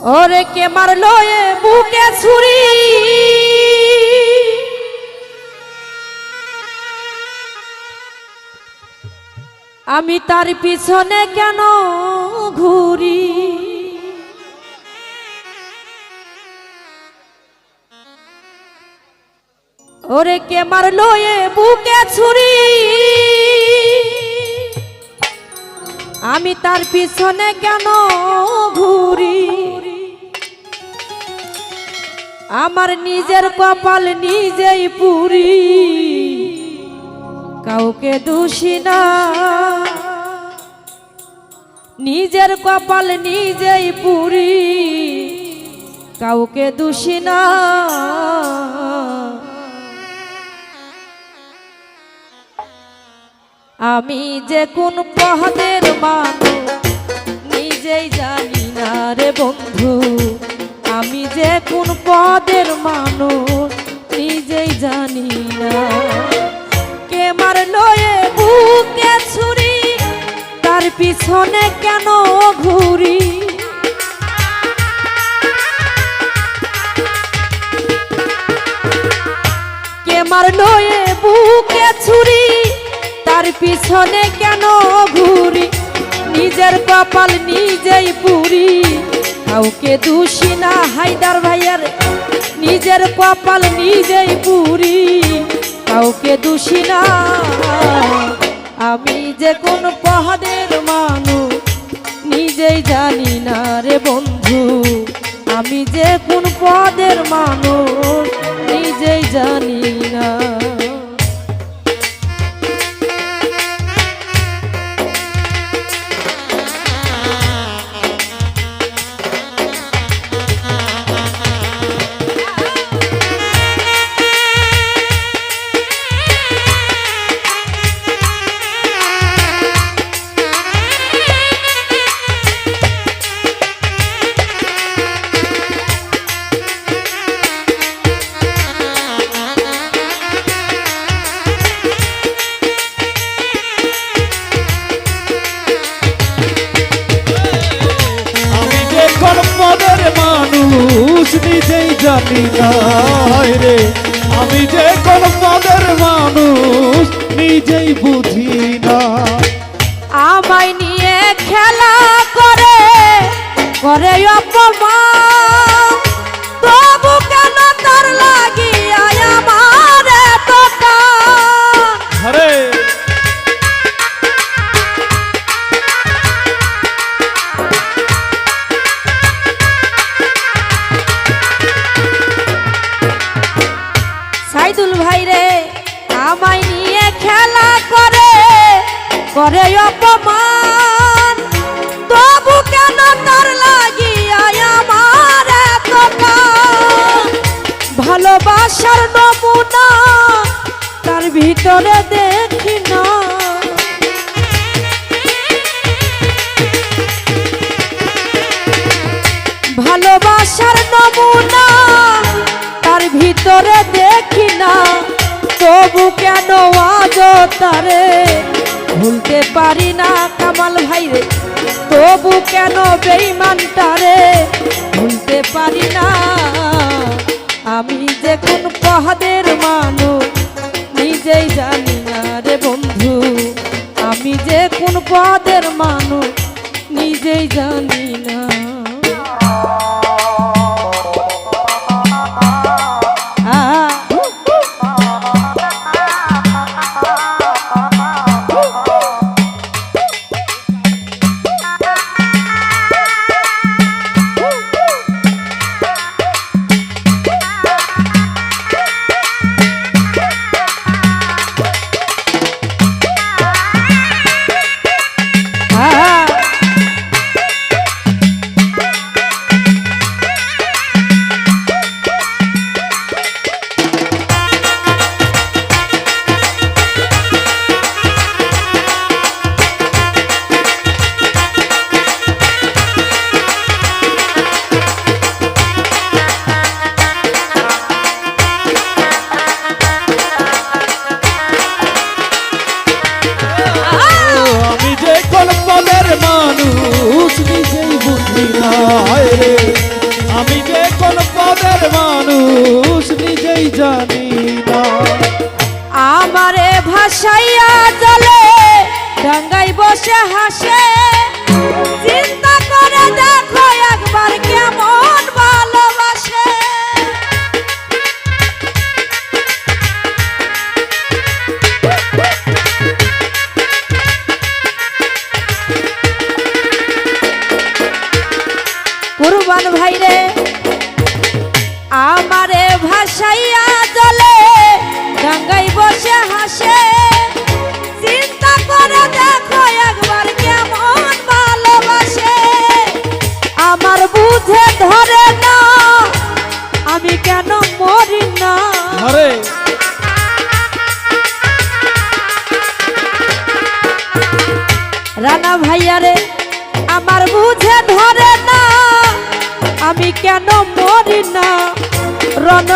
ওরে কে মারলো এ বুকে ছুরি? আমি তার পিছনে কেন ঘুরি? ওরে কে মারলো এ বুকে ছুরি? আমি তার পিছনে কেন ঘুরি? আমার নিজের কপাল নিজেই পুরি। কাউকে দোষী না। নিজের কপাল নিজেই পুরি। কাউকে দোষী না। আমি যে কোন পহদের মানুষ, নিজেই জানি না রে বন্ধু। আমি যে কোন পদের মানুষ, নিজেই জানি না। কে মারলো এ বুকে ছুরি, তার পিছনে কেন ঘুরি? কে মারলো এ বুকে ছুরি, তার পিছনে কেন ঘুরি? নিজের কপাল নিজেই পুরি। কাউকে দোষী না, হায়দার ভাইয়ার নিজের কপাল নিজেই পুরি, কাউকে দোষী না। আমি যে কোন পহাদের মানুষ, নিজেই জানি না রে বন্ধু। আমি যে কোন পদের মানুষ, নিজেই জানি নিজেই বুঝি না। আমায় নিয়ে খেলা করে করে অপমান ভিতরে দেখি না। ভালোবাসার নমুনা তার ভিতরে দেখি না। তবু কেন আজ তারে ভুলতে পারি না কামাল ভাই রে? তবু কেন বেইমান তারে ভুলতে পারি না? আমি কোন পহাদের রে। আমি যে কোন পদের মানুষ, নিজেই জানি না। আমারে ভাসাইয়া জলে ডাঙ্গাই বসে হাসে। আমারে ভাসাইয়া জলে গঙ্গাই বসে হাসে। চিন্তা করে দেখো একবার।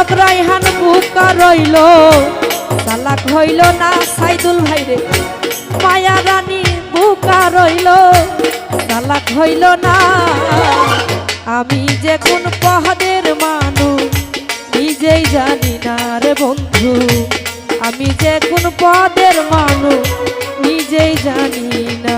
রনক রাইহান বুকা রইল। সালাক হইল না সাইদুল ভাইরে মায়া রানী বুকা রইল। সালাক হইল না। আমি যে কোন পহাদের মানুষ, নিজেই জানি না রে বন্ধু। আমি যে কোন পদের মানুষ, নিজেই জানি না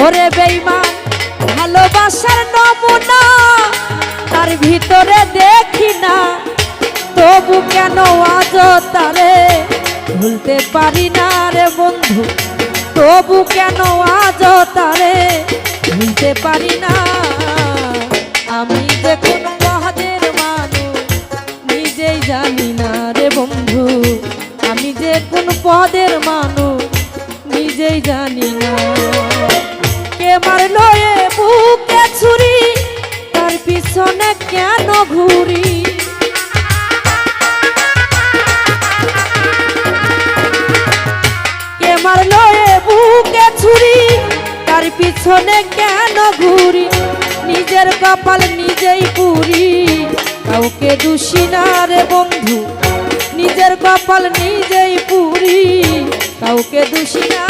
ওরে বেইমান, ভালোবাসার নমুনা, তার ভিতরে দেখি না। তবু কেন আজ তারে ভুলতে পারি না রে বন্ধু? তবু কেন আজ তারে ভুলতে পারি না? আমি যে পদের মানুষ, নিজেই জানি না। কে মারলো এ বুকে ছুরি, তার পিছনে কেন ঘুরি? কে মারলো এ বুকে ছুরি, তার পিছনে কেন ঘুরি? নিজের কপাল নিজেই পুরি। কাউকে দোষী না রে বন্ধু নিজের কপাল নিজেই পুরি কাউকে দোষী না।